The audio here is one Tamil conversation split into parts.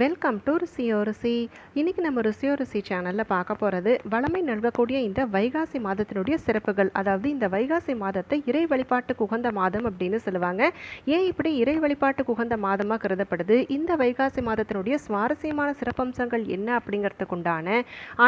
வெல்கம் டு ருசியோ ருசி. இன்றைக்கி நம்ம ருசியோ ருசி சேனலில் பார்க்க போகிறது வளமை நல்கக்கூடிய இந்த வைகாசி மாதத்தினுடைய சிறப்புகள். அதாவது இந்த வைகாசி மாதத்தை இறை வழிபாட்டுக்கு உகந்த மாதம் அப்படின்னு சொல்லுவாங்க. ஏன் இப்படி இறை வழிபாட்டுக்கு உகந்த மாதமாக கருதப்படுது? இந்த வைகாசி மாதத்தினுடைய சுவாரஸ்யமான சிறப்பம்சங்கள் என்ன அப்படிங்கிறதுக்கு உண்டான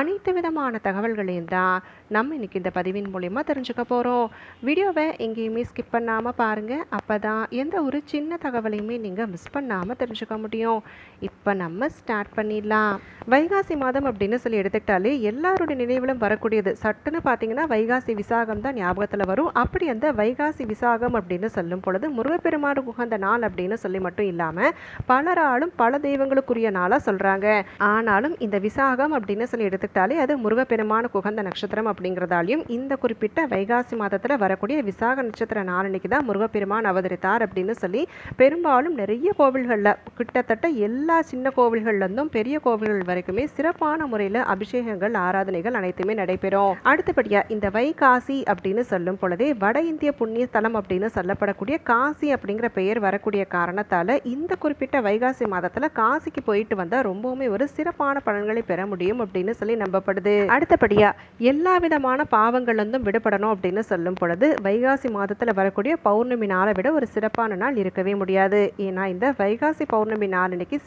அனைத்து விதமான தகவல்களையும் தான் நம்ம இன்றைக்கி இந்த பதிவின் மூலயமா தெரிஞ்சுக்க போகிறோம் வீடியோவை எங்கேயுமே ஸ்கிப் பண்ணாமல் பாருங்கள் அப்போ தான் எந்த ஒரு சின்ன தகவலையுமே நீங்கள் மிஸ் பண்ணாமல் தெரிஞ்சுக்க முடியும். இப்போ நம்ம ஸ்டார்ட் பண்ணிடலாம். வைகாசி மாதம் அப்படின்னு சொல்லி எடுத்துக்கிட்டாலே எல்லாருடைய நினைவிலும் வரக்கூடியது. சட்டுன்னு பார்த்தீங்கன்னா வைகாசி விசாகம் தான் ஞாபகத்தில் வரும். அப்படி அந்த வைகாசி விசாகம் அப்படின்னு சொல்லும் பொழுது முருகப்பெருமாடு உகந்த நாள் அப்படின்னு சொல்லி மட்டும் இல்லாமல் பலராலும் பல தெய்வங்களுக்குரிய நாளாக சொல்கிறாங்க ஆனாலும் இந்த விசாகம் அப்படின்னு சொல்லி எடுத்துக்கிட்டாலே அது முருகப்பெருமானுக்கு உகந்த நட்சத்திரம் அப்படிங்கிறதாலையும் இந்த குறிப்பிட்ட வைகாசி மாதத்தில் வரக்கூடிய விசாக நட்சத்திர நாளன்னைக்கு தான் முருகப்பெருமான் அவதரித்தார் அப்படின்னு சொல்லி பெரும்பாலும் நிறைய கோவில்களில் கிட்டத்தட்ட எல்லா சின்ன கோவில்கள்லேருந்தும் பெரிய கோவில்கள் வரைக்குமே சிறப்பான முறையில் அபிஷேகங்கள் ஆராதனைகள் அனைத்துமே நடைபெறும். அடுத்தபடியாக இந்த வைகாசி அப்படின்னு சொல்லும் பொழுதே வட இந்திய புண்ணிய ஸ்தலம் அப்படின்னு சொல்லப்படக்கூடிய காசி அப்படிங்கிற பெயர் வரக்கூடிய காரணத்தால் இந்த குறிப்பிட்ட வைகாசி மாதத்தில் காசிக்கு போயிட்டு வந்தால் ரொம்பவுமே ஒரு சிறப்பான பலன்களை பெற முடியும் அப்படின்னு சொல்லி நம்பப்படுது. அடுத்தபடியாக எல்லா விதமான பாவங்கள்லேருந்தும் விடுபடணும் அப்படின்னு சொல்லும் பொழுது வைகாசி மாதத்தில் வரக்கூடிய பௌர்ணமி நாளை விட ஒரு சிறப்பான நாள் இருக்கவே முடியாது. ஏன்னா இந்த வைகாசி பௌர்ணமி நாள் இன்னைக்கு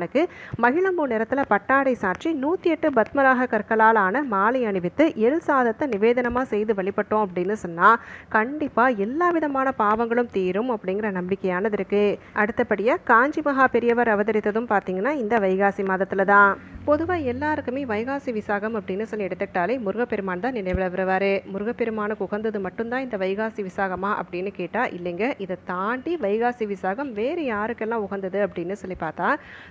பெருமானுக்கு மகிழம்பூ நிறத்தில் பட்டாடை சாற்றி நூற்றி எட்டு பத்மராக கற்களால் ஆன மாலை அணிவித்து எல் சாதத்தை நிவேதனமாக செய்து வழிபட்டோம் அப்படின்னு சொன்னால் கண்டிப்பாக எல்லா விதமான பாவங்களும் தீரும் அப்படிங்கிற நம்பிக்கையானது இருக்குது அடுத்தபடியாக காஞ்சி மகா பெரியவர் அவதரித்ததும் பார்த்தீங்கன்னா இந்த வைகாசி மாதத்தில் தான் பொதுவாக எல்லாருக்குமே வைகாசி விசாகம் அப்படின்னு சொல்லி எடுத்துக்கிட்டாலே முருகப்பெருமான் தான் நினைவில் வருவார் முருகப்பெருமானுக்கு உகந்தது மட்டும்தான் இந்த வைகாசி விசாகமா அப்படின்னு கேட்டால் இல்லைங்க. இதை தாண்டி வைகாசி விசாகம் வேறு யாருக்கெல்லாம் உகந்தது அப்படின்னு சொல்லி பார்த்தா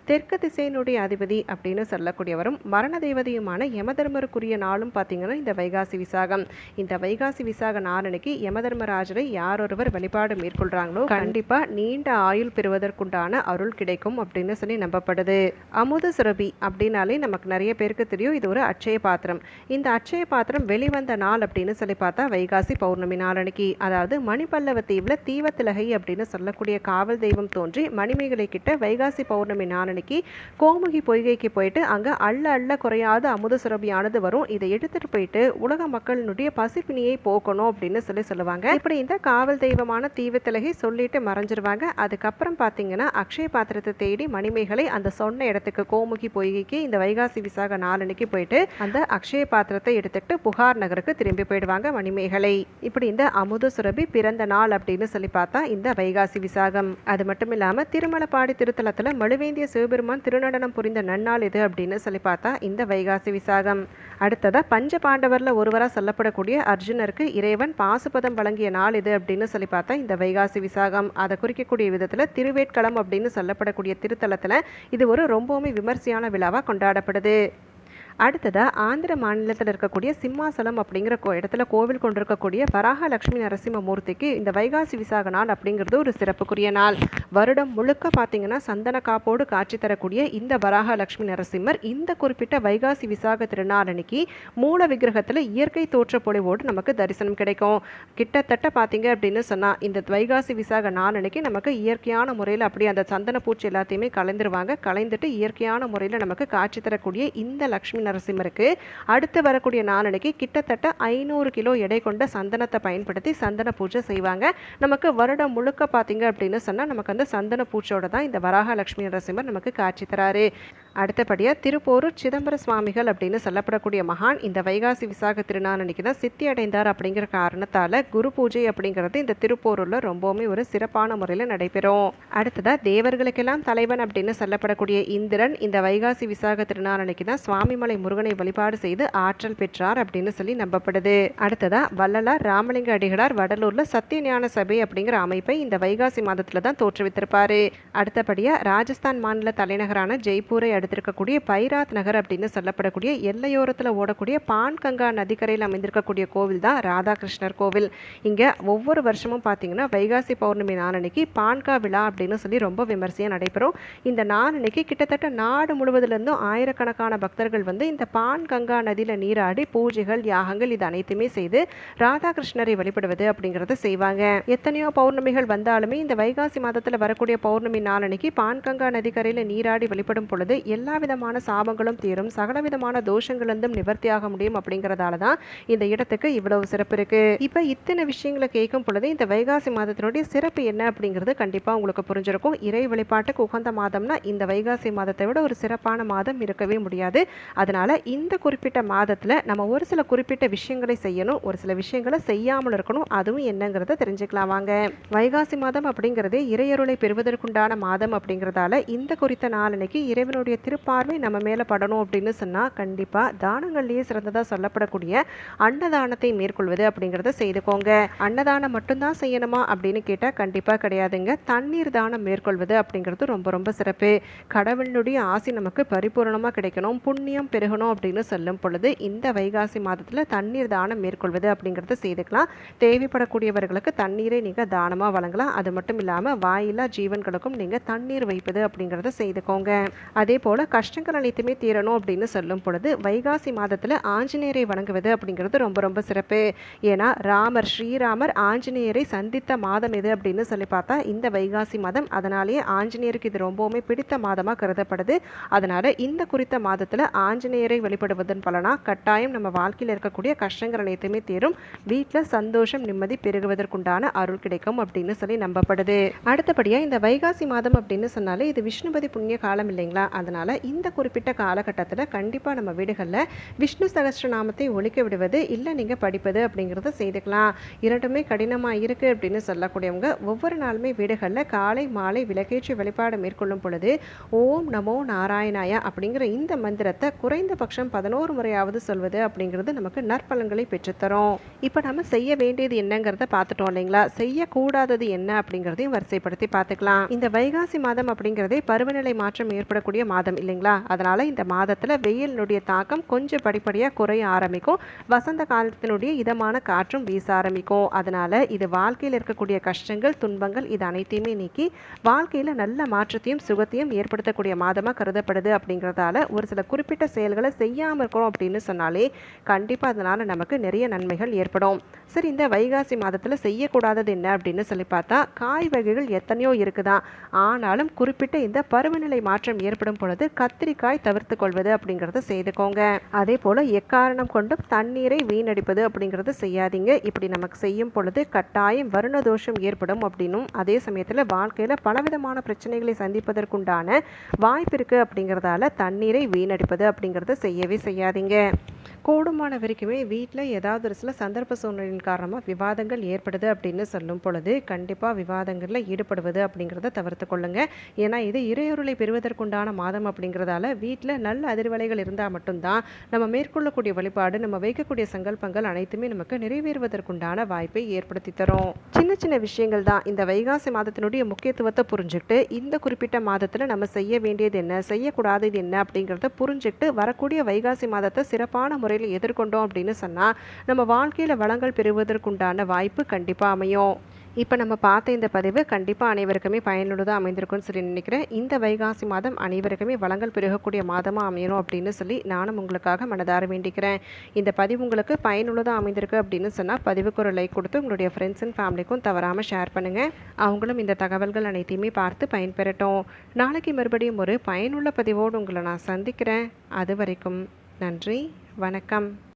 தெற்கு திசையினுடைய அதிபதி அப்படின்னு சொல்லக்கூடியவரும் மரண தேவதையுமான யமதர்மருக்குரிய நாளும் பார்த்தீங்கன்னா இந்த வைகாசி விசாகம். இந்த வைகாசி விசாக நாளனைக்கு யமதர்மராஜரை யார் ஒருவர் வழிபாடு மேற்கொள்கிறாங்களோ கண்டிப்பாக நீண்ட ஆயுள் பெறுவதற்குண்டான அருள் கிடைக்கும் அப்படின்னு சொல்லி நம்பப்படுது. அமுத சுரபி அப்படின்னாலே நமக்கு நிறைய பேருக்கு தெரியும். இது ஒரு அட்சய பாத்திரம். இந்த அட்சய பாத்திரம் வெளிவந்த நாள் அப்படின்னு சொல்லி பார்த்தா வைகாசி பௌர்ணமி நாளன்னைக்கு அதாவது மணிப்பல்லவ தீவில் தீவத்திலகை அப்படின்னு சொல்லக்கூடிய காவல் தெய்வம் தோன்றி மணிமேகலை கிட்ட வைகாசி பௌர்ணமி நாளன்னைக்கு கோமுகி பொய்கைக்கு போயிட்டு அங்கே அள்ள அள்ள குறையாத அமுத சுரபியானது வரும். இதை எடுத்துட்டு போயிட்டு உலக மக்களினுடைய பசிப்பினியை போக்கணும் அப்படின்னு சொல்லி சொல்லுவாங்க. இப்படி இந்த காவல் தெய்வமான தீவத்திலகை சொல்லிட்டு மறைஞ்சிருவாங்க. அதுக்கப்புறம் பார்த்தீங்கன்னா அக்ஷய பாத்திரத்தை தேடி மணிமேகலை அந்த சொன்ன இடத்துக்கு கோமுகி பொய்கைக்கு இந்த வைகாசி விசாக நாலனைக்கு போயிட்டு அந்த அக்ஷய பாத்திரத்தை எடுத்துக்கிட்டு புகார் நகருக்கு திரும்பி போயிடுவாங்க மணிமேகலை. இப்படி இந்த அமுத சுரபி பிறந்த நாள் அப்படின்னு சொல்லி பார்த்தா இந்த வைகாசி விசாகம். அது மட்டும் இல்லாமல் திருமலப்பாடி திருத்தலத்தில் மழுவேந்திய சிவபெருமான் திருநடனம் புரிந்த நன்னாள் இது அப்படின்னு சொல்லி பார்த்தா இந்த வைகாசி விசாகம். அடுத்ததா பஞ்ச பாண்டவரில் ஒருவராக சொல்லப்படக்கூடிய அர்ஜுனருக்கு இறைவன் பாசுபதம் வழங்கிய நாள் இது அப்படின்னு சொல்லி பார்த்தா இந்த வைகாசி விசாகம். அதை குறிக்கக்கூடிய விதத்தில் திருவேட்களம் அப்படின்னு சொல்லப்படக்கூடிய திருத்தலத்தில் இது ஒரு ரொம்பவுமே விமர்சையான விழாவாக கொண்டாடப்படுது. அடுத்ததாக ஆந்திர மாநிலத்தில் இருக்கக்கூடிய சிம்மாசலம் அப்படிங்கிற கோ இடத்துல கோவில் கொண்டிருக்கக்கூடிய வராக லட்சுமி நரசிம்ம மூர்த்திக்கு இந்த வைகாசி விசாக நாள் அப்படிங்கிறது ஒரு சிறப்புக்குரிய நாள். வருடம் முழுக்க பார்த்தீங்கன்னா சந்தன காப்போடு காட்சி தரக்கூடிய இந்த வராக லட்சுமி நரசிம்மர் இந்த குறிப்பிட்ட வைகாசி விசாக திருநாள் அன்னைக்கு மூல விக்கிரகத்தில் இயற்கை தோற்ற பொழிவோடு நமக்கு தரிசனம் கிடைக்கும். கிட்டத்தட்ட பார்த்தீங்க அப்படின்னு சொன்னால் இந்த வைகாசி விசாக நாள் அன்னைக்கு நமக்கு இயற்கையான முறையில் அப்படியே அந்த சந்தன பூச்சி எல்லாத்தையுமே கலைந்துருவாங்க. கலைந்துட்டு இயற்கையான முறையில் நமக்கு காட்சி தரக்கூடிய இந்த லக்ஷ்மி நரசிம்மருக்கு அடுத்து வரக்கூடிய நாளனைக்கு கிட்டத்தட்ட ஐநூறு கிலோ எடை கொண்ட சந்தனத்தை பயன்படுத்தி சந்தன பூஜை செய்வாங்க. நமக்கு வருடம் முழுக்க பார்த்தீங்க அப்படின்னு சொன்னால் நமக்கு அந்த சந்தன பூச்சோட தான் இந்த வராக லட்சுமி நரசிம்மர் நமக்கு காட்சி தராரு. அடுத்தபடியாக திருப்போரூர் சிதம்பர சுவாமிகள் அப்படின்னு சொல்லப்படக்கூடிய மகான் இந்த வைகாசி விசாக திருநாளன்னைக்கு தான் சித்தி அடைந்தார் அப்படிங்கிற காரணத்தால் குரு பூஜை அப்படிங்கிறது இந்த திருப்போரூரில் ரொம்பவுமே ஒரு சிறப்பான முறையில் நடைபெறும். அடுத்ததாக தேவர்களுக்கெல்லாம் தலைவன் அப்படின்னு சொல்லப்படக்கூடிய இந்திரன் இந்த வைகாசி விசாக திருநாளன்னைக்கு தான் சுவாமிமலை முருகனை வழிபாடு செய்து ஆற்றல் பெற்றார் அப்படின்னு சொல்லி நம்பப்படுது. அடுத்ததா வள்ளலார் ராமலிங்க அடிகளார் வடலூரில் சத்திய ஞான சபை அப்படிங்கிற அமைப்பை இந்த வைகாசி மாதத்தில் தான் தோற்றுவித்திருப்பார். அடுத்தபடியாக ராஜஸ்தான் மாநில தலைநகரான ஜெய்ப்பூரை அடுத்திருக்கக்கூடிய பைராத் நகர் அப்படின்னு சொல்லப்படக்கூடிய எல்லையோரத்தில் ஓடக்கூடிய பான்கங்கா நதிக்கரையில் அமைந்திருக்கக்கூடிய கோவில் தான் ராதாகிருஷ்ணர் கோவில். இங்க ஒவ்வொரு வருஷமும் பார்த்தீங்கன்னா வைகாசி பௌர்ணமி நாளன்னைக்கு பான்கா விழா அப்படின்னு சொல்லி ரொம்ப விமர்சையாக நடைபெறும். இந்த நாளன்னைக்கு கிட்டத்தட்ட நாடு முழுவதிலிருந்தும் ஆயிரக்கணக்கான பக்தர்கள் வந்து இந்த பான்கங்கா நதியில் நீராடி பூஜைகள் யாகங்கள் இது அனைத்துமே செய்து ராதாகிருஷ்ணரை வழிபடுவது அப்படிங்கிறத செய்வாங்க. எத்தனையோ பௌர்ணமிகள் வந்தாலுமே இந்த வைகாசி மாதத்தில் வரக்கூடிய பௌர்ணமி நாளன்னைக்கு பான்கங்கா நதிக்கரையில் நீராடி வழிபடும் பொழுது எல்லா விதமான சாபங்களும் தீரும். சகல விதமான தோஷங்களிலிருந்தும் நிவர்த்தியாக முடியும் அப்படிங்கிறதால தான் இந்த இடத்துக்கு இவ்வளவு சிறப்பு இருக்கு. இப்போ இத்தனை விஷயங்களை கேட்கும் பொழுது இந்த வைகாசி மாதத்தினுடைய சிறப்பு என்ன அப்படிங்கிறது கண்டிப்பாக உங்களுக்கு புரிஞ்சிருக்கும். இறை வழிபாட்டுக்கு உகந்த மாதம்னா இந்த வைகாசி மாதத்தை விட ஒரு சிறப்பான மாதம் இருக்கவே முடியாது. அதனால இந்த குறிப்பிட்ட மாதத்தில் நம்ம ஒரு சில குறிப்பிட்ட விஷயங்களை செய்யணும் ஒரு சில விஷயங்களை செய்யாமல் இருக்கணும். அதுவும் என்னங்கிறத தெரிஞ்சுக்கலாம் வாங்க. வைகாசி மாதம் அப்படிங்கிறதே இறையருளை பெறுவதற்குண்டான மாதம் அப்படிங்கிறதால இந்த குறித்த நாளனைக்கு இறைவனுடைய திருப்பார்வை நம்ம மேலே படணும் அப்படின்னு சொன்னால் கண்டிப்பாக தானங்கள்லேயே சிறந்ததாக சொல்லப்படக்கூடிய அன்னதானத்தை மேற்கொள்வது அப்படிங்கிறத செய்துக்கோங்க. அன்னதானம் மட்டும்தான் செய்யணுமா அப்படின்னு கேட்டால் கண்டிப்பாக கிடையாதுங்க. தண்ணீர் தானம் மேற்கொள்வது அப்படிங்கிறது ரொம்ப ரொம்ப சிறப்பு. கடவுளினுடைய ஆசி நமக்கு பரிபூரணமாக கிடைக்கணும். புண்ணியம் பெருகணும் அப்படின்னு சொல்லும் பொழுது இந்த வைகாசி மாதத்தில் தண்ணீர் தானம் மேற்கொள்வது அப்படிங்கிறத செய்துக்கலாம். தேவைப்படக்கூடியவர்களுக்கு தண்ணீரை நீங்கள் தானமாக வழங்கலாம். அது மட்டும் இல்லாமல் வாயில்லா ஜீவன்களுக்கும் நீங்கள் தண்ணீர் வைப்பது அப்படிங்கிறத செய்துக்கோங்க. அதே போல் கஷ்டங்கள் அனைத்துமே தீரணும் அப்படின்னு சொல்லும் பொழுது வைகாசி மாதத்தில் ஆஞ்சநேயரை வணங்குவது அப்படிங்கிறது ரொம்ப ரொம்ப சிறப்பு. ஏன்னா ராமர் ஸ்ரீராமர் ஆஞ்சநேயரை சந்தித்த மாதம் எது அப்படின்னு சொல்லி பார்த்தா இந்த வைகாசி மாதம். அதனாலேயே ஆஞ்சநேயருக்கு இது ரொம்பவுமே பிடித்த மாதமாக கருதப்படுது. அதனால் இந்த குறித்த மாதத்தில் ஆஞ்சநேயரை வழிபடுவதன் பலனாக கட்டாயம் நம்ம வாழ்க்கையில் இருக்கக்கூடிய கஷ்டங்கள் அனைத்துமே தீரும். வீட்டில் சந்தோஷம் நிம்மதி பெருகுவதற்குண்டான அருள் கிடைக்கும் அப்படின்னு சொல்லி நம்பப்படுது. அடுத்தபடியாக இந்த வைகாசி மாதம் அப்படின்னு சொன்னாலே இது விஷ்ணுபதி புண்ணிய காலம் இல்லைங்களா? அதனால் இந்த குறிப்பிட்ட காலகட்டத்தில் கண்டிப்பாக நம்ம வீடுகளில் விஷ்ணு சகஸ்ரநாமத்தை ஒழிக்க விடுவது இல்லை நீங்கள் படிப்பது அப்படிங்கிறத செய்துக்கலாம். இரண்டுமே கடினமாக இருக்குது அப்படின்னு சொல்லக்கூடியவங்க ஒவ்வொரு நாளுமே வீடுகளில் காலை மாலை விளக்கேற்றி வழிபாடு மேற்கொள்ளும் பொழுது ஓம் நமோ நாராயணாயா அப்படிங்கிற இந்த மந்திரத்தை குறைந்தபட்சம் பதினோரு முறையாவது சொல்வது அப்படிங்கிறது நமக்கு நற்பலன்களை பெற்றுத்தரும். இப்போ நம்ம செய்ய வேண்டியது என்னங்கிறத பார்த்துட்டோம் இல்லைங்களா? செய்யக்கூடாதது என்ன அப்படிங்கிறதையும் வரிசைப்படுத்தி பார்த்துக்கலாம். இந்த வைகாசி மாதம் அப்படிங்கிறதே பருவநிலை மாற்றம் ஏற்படக்கூடிய மாதம். இல்லைங்களா? அதனால் இந்த மாதத்தில் வெயிலினுடைய தாக்கம் கொஞ்சம் படிப்படியாக குறைய ஆரம்பிக்கும். வசந்த காலத்தினுடைய இதமான காற்றும் வீச ஆரம்பிக்கும். அதனால இது வாழ்க்கையில் இருக்கக்கூடிய கஷ்டங்கள் துன்பங்கள் இது அனைத்தையுமே நீக்கி வாழ்க்கையில் நல்ல மாற்றத்தையும் சுகத்தையும் ஏற்படுத்தக்கூடிய மாதமாக கருதப்படுது அப்படிங்கிறதால ஒரு சில குறிப்பிட்ட செயல்களை செய்யாமல் இருக்கிறோம் அப்படின்னு சொன்னாலே கண்டிப்பாக அதனால் நமக்கு நிறைய நன்மைகள் ஏற்படும். சரி இந்த வைகாசி மாதத்தில் செய்யக்கூடாதது என்ன அப்படின்னு சொல்லி பார்த்தா காய் வகைகள் எத்தனையோ இருக்குதான். ஆனாலும் குறிப்பிட்ட இந்த பருவநிலை மாற்றம் ஏற்படும் பொழுது கத்திரிக்காய் தவிர்த்து கொள்வது அப்படிங்கிறத செய்துக்கோங்க. அதே போல் எக்காரணம் கொண்டும் தண்ணீரை வீணடிப்பது அப்படிங்கிறது செய்யாதீங்க. இப்படி நமக்கு செய்யும் பொழுது கட்டாயம் வருண தோஷம் ஏற்படும் அப்படின்னும் அதே சமயத்தில் வாழ்க்கையில் பலவிதமான பிரச்சனைகளை சந்திப்பதற்குண்டான வாய்ப்பு இருக்குது அப்படிங்கிறதால தண்ணீரை வீணடிப்பது அப்படிங்கிறத செய்யவே செய்யாதீங்க. கூடுமான வரைக்குமே வீட்டில் ஏதாவது ஒரு சில சந்தர்ப்ப சூழ்நிலையின் காரணமாக விவாதங்கள் ஏற்படுது அப்படின்னு சொல்லும் பொழுது கண்டிப்பாக விவாதங்களில் ஈடுபடுவது அப்படிங்கிறத தவிர்த்து கொள்ளுங்க. ஏன்னா இது இறையொருளை பெறுவதற்குண்டான மாதம் அப்படிங்கிறதால வீட்டில் நல்ல அதிர்வலைகள் இருந்தால் மட்டும்தான் நம்ம மேற்கொள்ளக்கூடிய வழிபாடு நம்ம வைக்கக்கூடிய சங்கல்பங்கள் அனைத்துமே நமக்கு நிறைவேறுவதற்குண்டான வாய்ப்பை ஏற்படுத்தி தரும். சின்ன சின்ன விஷயங்கள் தான். இந்த வைகாசி மாதத்தினுடைய முக்கியத்துவத்தை புரிஞ்சுக்கிட்டு இந்த குறிப்பிட்ட மாதத்தில் நம்ம செய்ய வேண்டியது என்ன செய்யக்கூடாதது என்ன அப்படிங்கிறத புரிஞ்சுக்கிட்டு வரக்கூடிய வைகாசி மாதத்தை சிறப்பான முறை முறையில் எதிர்கொண்டோம் அப்படின்னு சொன்னால் நம்ம வாழ்க்கையில் வளங்கள் பெறுவதற்குண்டான வாய்ப்பு கண்டிப்பாக அமையும். இப்போ நம்ம பார்த்த இந்த பதிவு கண்டிப்பாக அனைவருக்குமே பயனுள்ளதாக அமைந்திருக்கும்னு சொல்லி நினைக்கிறேன். இந்த வைகாசி மாதம் அனைவருக்குமே வளங்கள் பெருகக்கூடிய மாதமாக அமையணும் அப்படின்னு சொல்லி நானும் உங்களுக்காக மனதார வேண்டிக்கிறேன். இந்த பதிவு உங்களுக்கு பயனுள்ளதாக அமைந்திருக்கு அப்படின்னு சொன்னால் பதிவுக்கு ஒரு லைக் கொடுத்து உங்களுடைய ஃப்ரெண்ட்ஸ் அண்ட் ஃபேமிலிக்கும் தவறாமல் ஷேர் பண்ணுங்கள் அவங்களும் இந்த தகவல்கள் அனைத்தையுமே பார்த்து பயன்பெறட்டும். நாளைக்கு மறுபடியும் ஒரு பயனுள்ள பதிவோடு உங்களை நான் சந்திக்கிறேன். அது வரைக்கும் நன்றி. வணக்கம்.